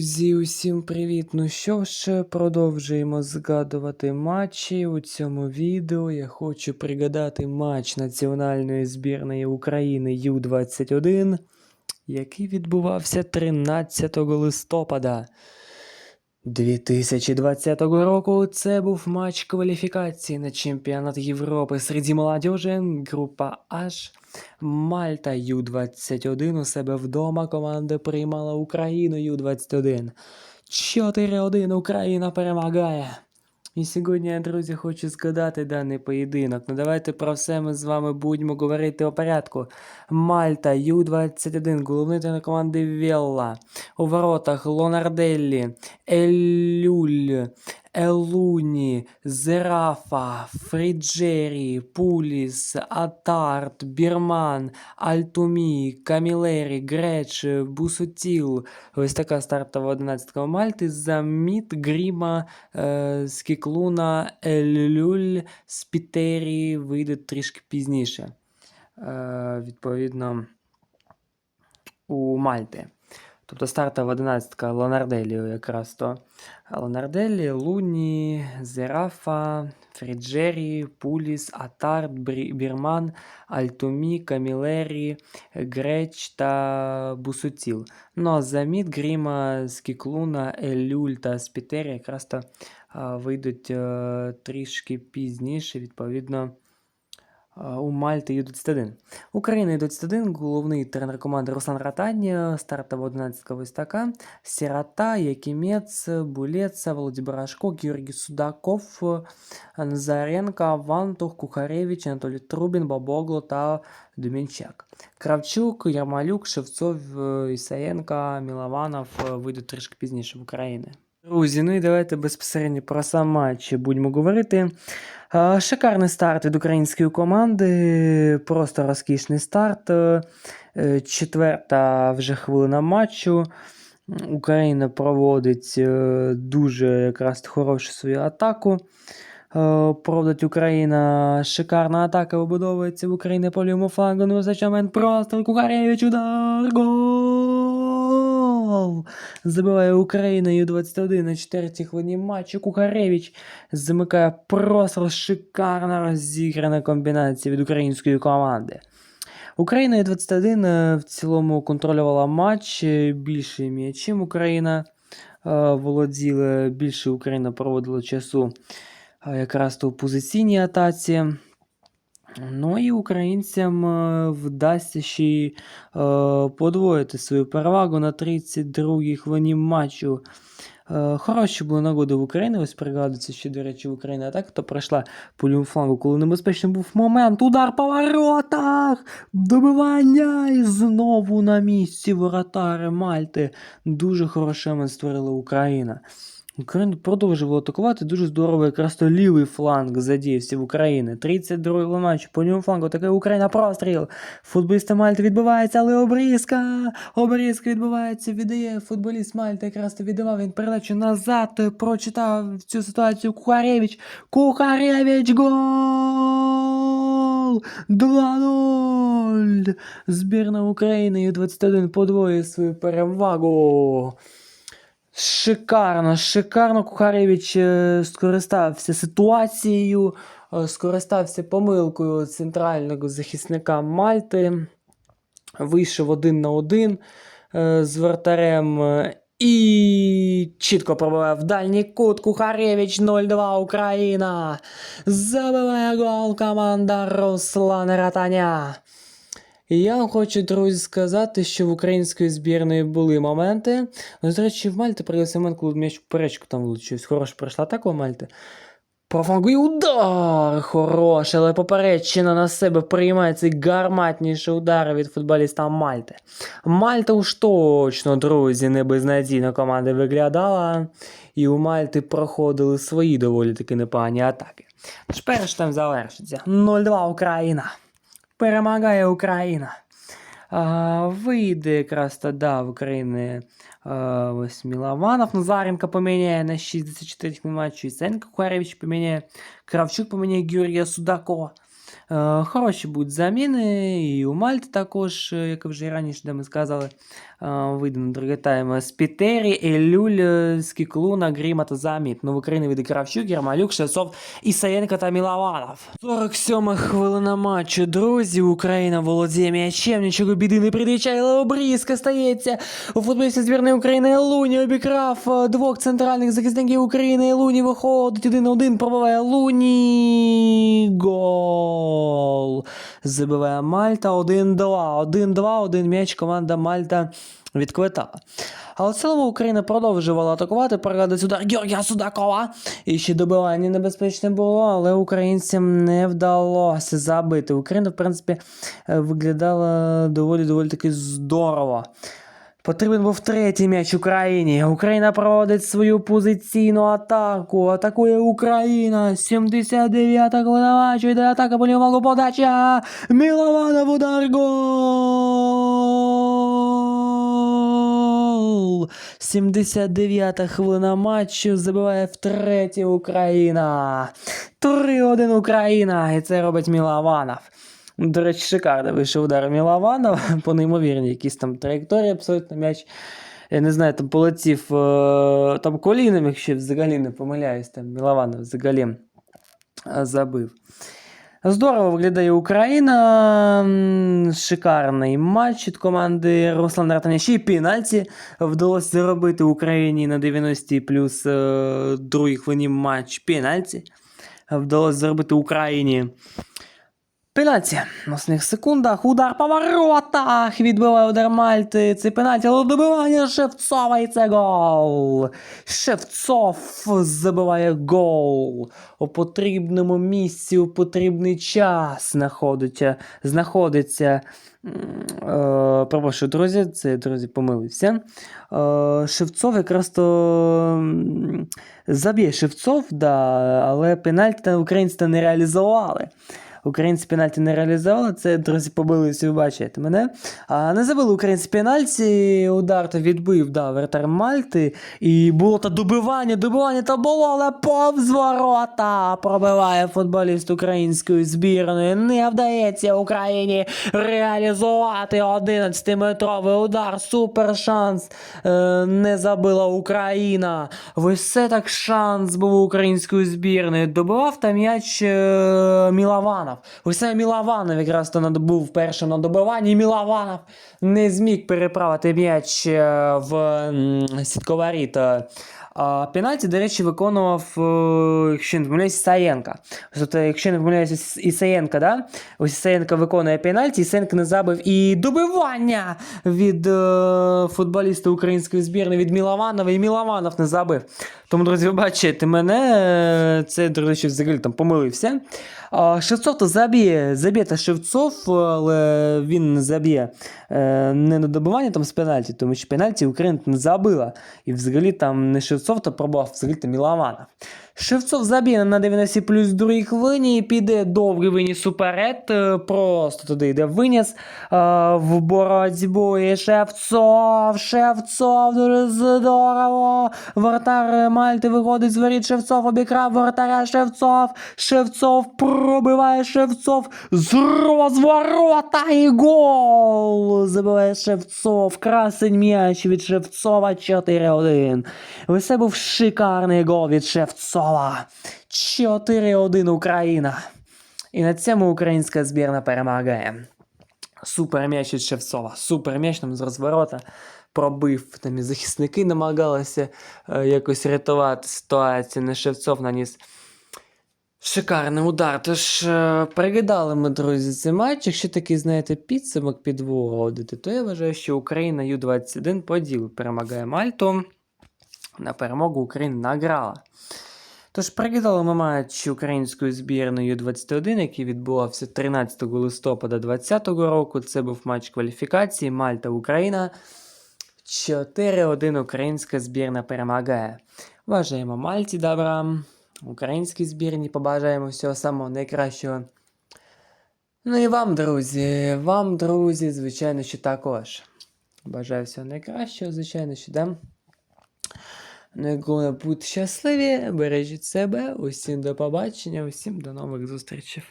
Друзі, усім привіт! Ну що ж, продовжуємо згадувати матчі. У цьому відео я хочу пригадати матч національної збірної України Ю-21, який відбувався 13 листопада 2020 року. Це був матч кваліфікації на чемпіонат Європи серед молодежі, група H. Мальта Ю-21 у себе вдома команда приймала Україну Ю-21. 4-1 Україна перемагає. І сьогодні, я, друзі, хочу згадати даний поєдинок. Ну давайте про все ми з вами будемо говорити у порядку. Мальта Ю-21, головний тренер команди Велла. У воротах Лонарделлі, Елюль, Елуні, Зерафа, Фріджері, Пуліс, Атарт, Бірман, Альтумі, Камілері, Греч, Бусутіл. Ось така стартова 11 Мальти. Заміт, Гріма, е, Скіклуна, Елюль, Спітері вийдуть трішки пізніше. Е, відповідно, у Мальти. Тобто стартова 11 Лонарделі якраз то. Лонарделі, Луні, Зерафа, Фріджері, Пуліс, Атарт, Бірман, Альтумі, Камілері, Греч та Бусутіл. Ну а заміт Гріма, Скіклуна, Елюль та Спітері якраз то вийдуть е, трішки пізніше, відповідно. У Мальти Ю-21. Україна Ю-21, головний тренер команди Руслан Ратань, стартова 11 ось така. Сирота, Якимець, Булеца, Володимир Рашко, Георгій Судаков, Назаренко, Вантух, Кухаревич, Анатолій Трубін, Бабогло та Думінчак. Кравчук, Ярмалюк, Шевцов, Ісаєнко, Мілованов вийдуть трішки пізніше в Україну. Друзі, ну і давайте безпосередньо про сам матч будемо говорити. Шикарний старт від української команди, просто розкішний старт. Е, Четверта вже хвилина матчу. Україна проводить е, дуже якраз хорошу свою атаку. Е, Проводить Україна шикарна атака вибудовується в Україні по лівому флангу. Ну, зачем просто Кухаревич удар. Гол! Забиває Україна Ю-21 на 4 хвилині матчу. Кухаревич замикає просто шикарно розіграна комбінація від української команди. Україна Ю-21 е, в цілому контролювала матч е, більше м'ячем Україна е, володіла, більше Україна проводила часу якраз то в позиційній атаці. Ну і українцям е, вдасться ще е, подвоїти свою перевагу на 32-й хвилині матчу. Е, Хороші були нагоди в Україні. Ось пригадується, що, до речі, в Україні атака то пройшла по лівому флангу, коли небезпечний був момент. Удар по воротах! Добивання! І знову на місці воротари Мальти. Дуже хороший момент створила Україна. Україна продовжувала атакувати дуже здорово, якраз то лівий фланг задіявся в Україні. 32-й матч, по лівому флангу таке Україна простріл. Футболісти Мальти відбивається, але обрізка. Обрізка відбувається, віддає футболіст Мальти, якраз то віддавав він передачу назад, прочитав цю ситуацію Кухаревич. Кухаревич гол! 2-0! Збірна України Ю-21 подвоює свою перевагу. Шикарно, шикарно Кухаревич е, скористався ситуацією, е, скористався помилкою центрального захисника Мальти. Вийшов один на один е, з вратарем і чітко пробиває в дальній кут. Кухаревич 0-2 Україна. Забиває гол команда Руслана Ратаня. І я хочу, друзі, сказати, що в української збірної були моменти. Ну, до речі, в Мальти проявився момент, коли м'яч в перечку там влучився. Хороша пройшла атака у Мальти. Профангує удар! Хороший, але попередчина на себе приймає цей гарматніший удар від футболіста Мальти. Мальта уж точно, друзі, не безнадійно команда виглядала. І у Мальти проходили свої доволі таки непогані атаки. Тож перший там завершиться. 0-2 Україна. Перемагає Україна. А, вийде якраз тоді в України а, ось Мілованов. Назаренко поміняє на 64 матчі. Сенко Кухаревич поміняє. Кравчук поміняє Георгія Судакова. Е, Хороші будуть заміни, і у Мальти також, як вже і раніше де ми сказали, е, вийде на другий тайм Спітері, Елюль, Скіклуна, Гріма та Заміт. Ну, в Україні вийде Кравчук, Єрмалюк, Шевцов, Ісаєнко та Мілованов. 47 хвилина матчу, друзі. Україна володіє м'ячем, нічого біди не придичає, але обрізка стається. У футболісті збірної України Луні обікрав двох центральних захисників України. Луні виходить 1-1, пробиває Луні. Гол. Забиває Мальта 1-2. 1-2, один м'яч команда Мальта відквитала. Але в цілому Україна продовжувала атакувати, переглядати удар Георгія Судакова. І ще добивання небезпечне було, але українцям не вдалося забити. Україна, в принципі, е, виглядала доволі доволі таки здорово. Потрібен був третій м'яч Україні. Україна проводить свою позиційну атаку. Атакує Україна. 79-та хвилина матчу. Йде атака по лівому подача. Мілованов удар гол. 79-та хвилина матчу. Забиває втретє Україна. 3-1 Україна. І це робить Мілованов. До речі, шикарно вийшов удар Мілованова, по неймовірній якісь там траєкторії, абсолютно м'яч. Я не знаю, там полетів е, там коліном, якщо взагалі не помиляюсь, там Мілованов взагалі е, забив. Здорово виглядає Україна. Шикарний матч від команди Руслана Ратаня. Ще й пенальті вдалося заробити Україні на 90-й плюс е, другій хвилині матч пенальті. Вдалося заробити Україні. Пенальті. На останніх секундах. Удар по воротах. Відбиває удар Мальти. Це пенальті, але добивання Шевцова і це гол. Шевцов забиває гол. У потрібному місці, у потрібний час знаходиться. знаходиться Е, Пробачу, друзі, це друзі помилився. Е, Шевцов якраз то заб'є Шевцов, да, але пенальті українці не реалізували. Українці пенальті не реалізували. Це, друзі, побилися, ви бачите мене. А не забили українці пенальті. Удар то відбив, да, вратар Мальти. І було то добивання, добивання то було, але повз ворота пробиває футболіст української збірної. Не вдається Україні реалізувати 11-метровий удар. Супер шанс. Е, не забила Україна. Це так шанс був української збірної. Добивав там м'яч е, Мілованов. Усе Мілованов якраз то був першим на добиванні. Мілованов не зміг переправити м'яч е, в Сітковаріта. сітковаріт. А пенальті, до речі, виконував, е, якщо не помиляюсь, Ісаєнка. Тобто, якщо не помиляюсь, Іс- Ісаєнка, да? Ось Ісаєнка виконує пенальті, Ісаєнка не забив і добивання від е, футболіста української збірної від Мілованова, і Мілованов не забив. Тому, друзі, ви бачите мене, це, до речі, взагалі там помилився. Шевцов то заб'є, заб'є та Шевцов, але він не заб'є е, не на добивання там з пенальті, тому що пенальті Україна не забила. І взагалі там не Шевцов, то пробував взагалі то Мілованов. Шевцов заб'є на 90 плюс другій хвилині піде довгий виніс уперед. е, Просто туди йде виніс е, в боротьбу. І Шевцов, Шевцов, дуже здорово. Вратар Мальти виходить з воріт Шевцов, обікрав вратаря Шевцов. Шевцов пробиває Шевцов з розворота і гол. Забиває Шевцов. Красень м'яч від Шевцова 4-1. Ось це був шикарний гол від Шевцова. 4-1 Україна. І на цьому українська збірна перемагає. Супер м'яч від Шевцова. Супер м'яч там з розворота пробив. Там і захисники намагалися е, якось рятувати ситуацію. Не Шевцов наніс шикарний удар. Тож е, пригадали ми, друзі, цей матч. Якщо такий, знаєте, підсумок підводити, то я вважаю, що Україна Ю-21 по ділу перемагає Мальту. На перемогу Україна награла. Тож пригадали матч української збірної Ю-21, який відбувався 13 листопада 2020 року. Це був матч кваліфікації Мальта-Україна. 4-1 українська збірна перемагає. Бажаємо Мальті добра, українській збірні побажаємо всього самого найкращого. Ну і вам, друзі, вам, друзі, звичайно, що також. Бажаю всього найкращого, звичайно, що да. Ну, як головне, щасливі, бережіть себе, усім до побачення, усім до нових зустрічей.